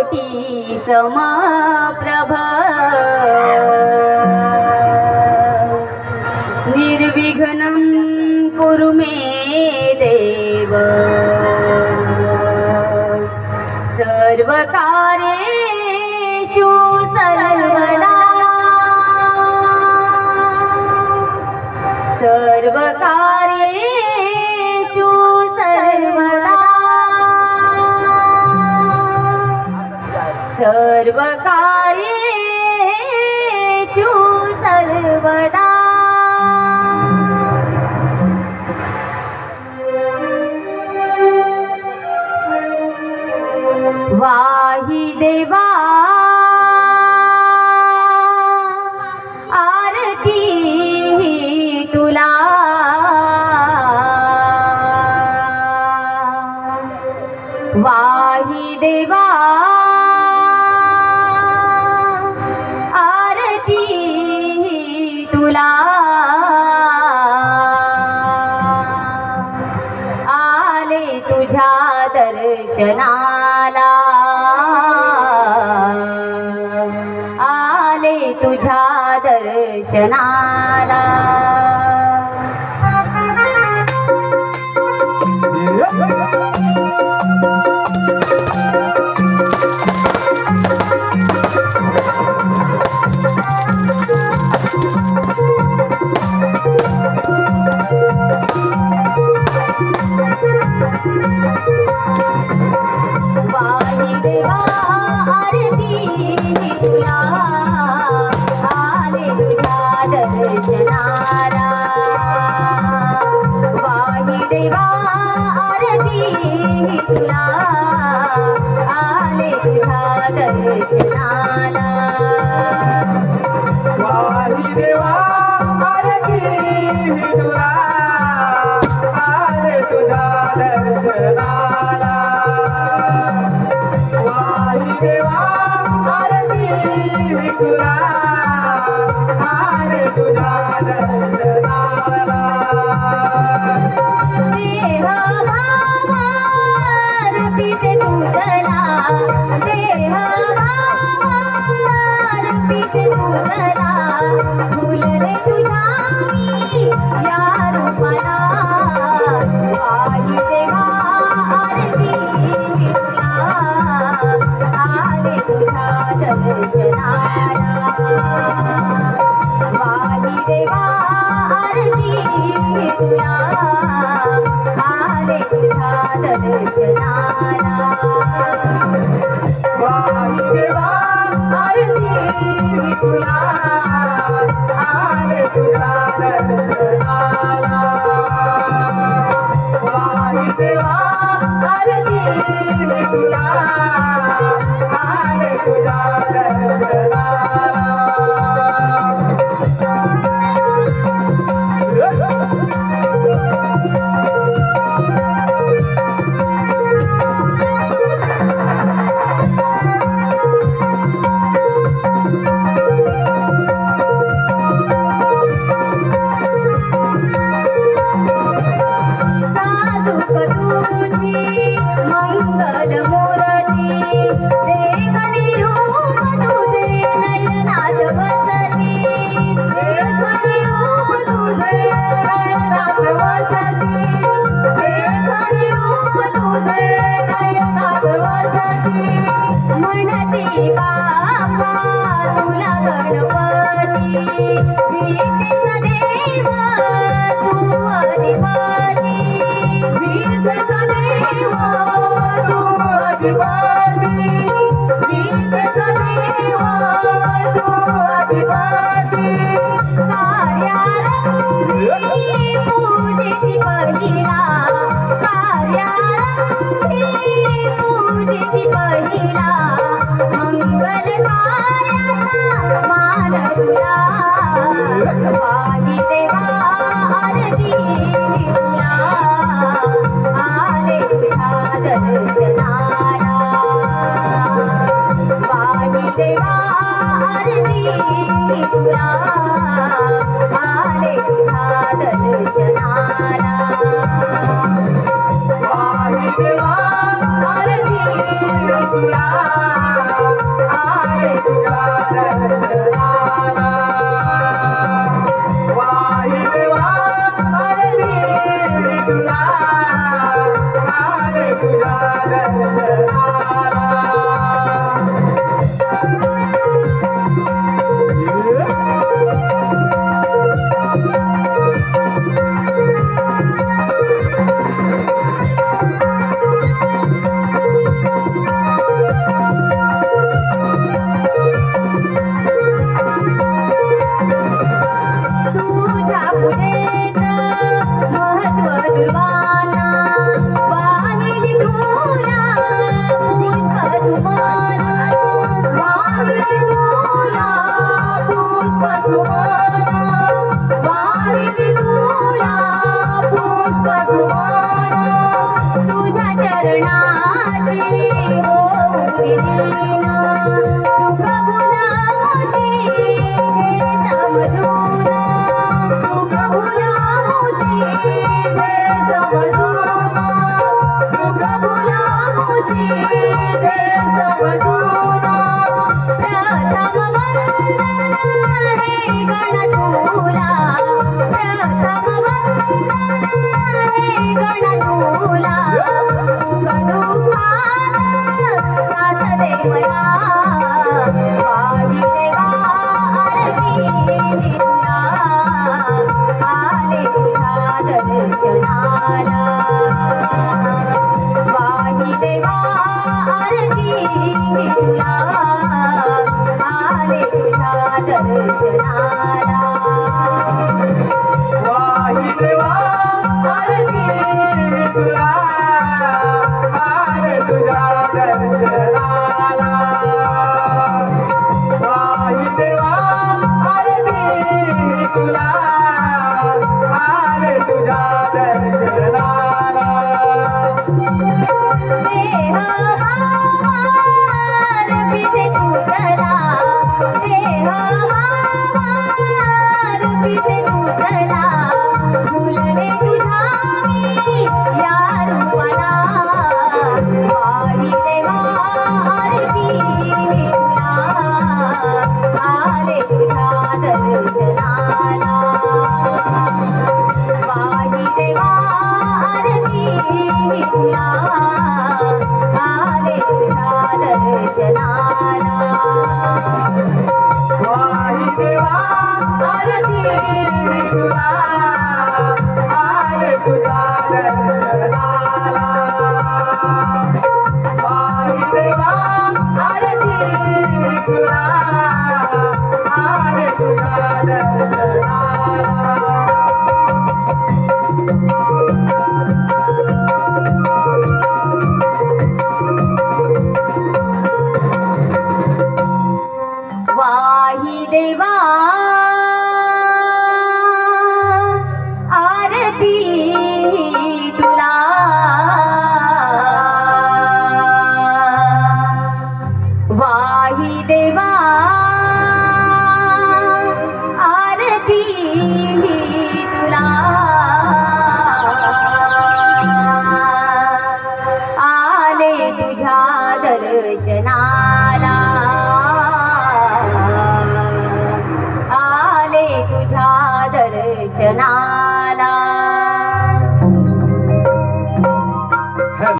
कोटी प्रभा. निर्विघ्नं कुरु मे देव. सर्वकारे सर्वदा. सर्वकार सर्व कार्येषु सर्वदा वा दर्शनाला आले तुझ्या दर्शनाला. தேவா बना दे కనుల కను కాద కాదరే మయా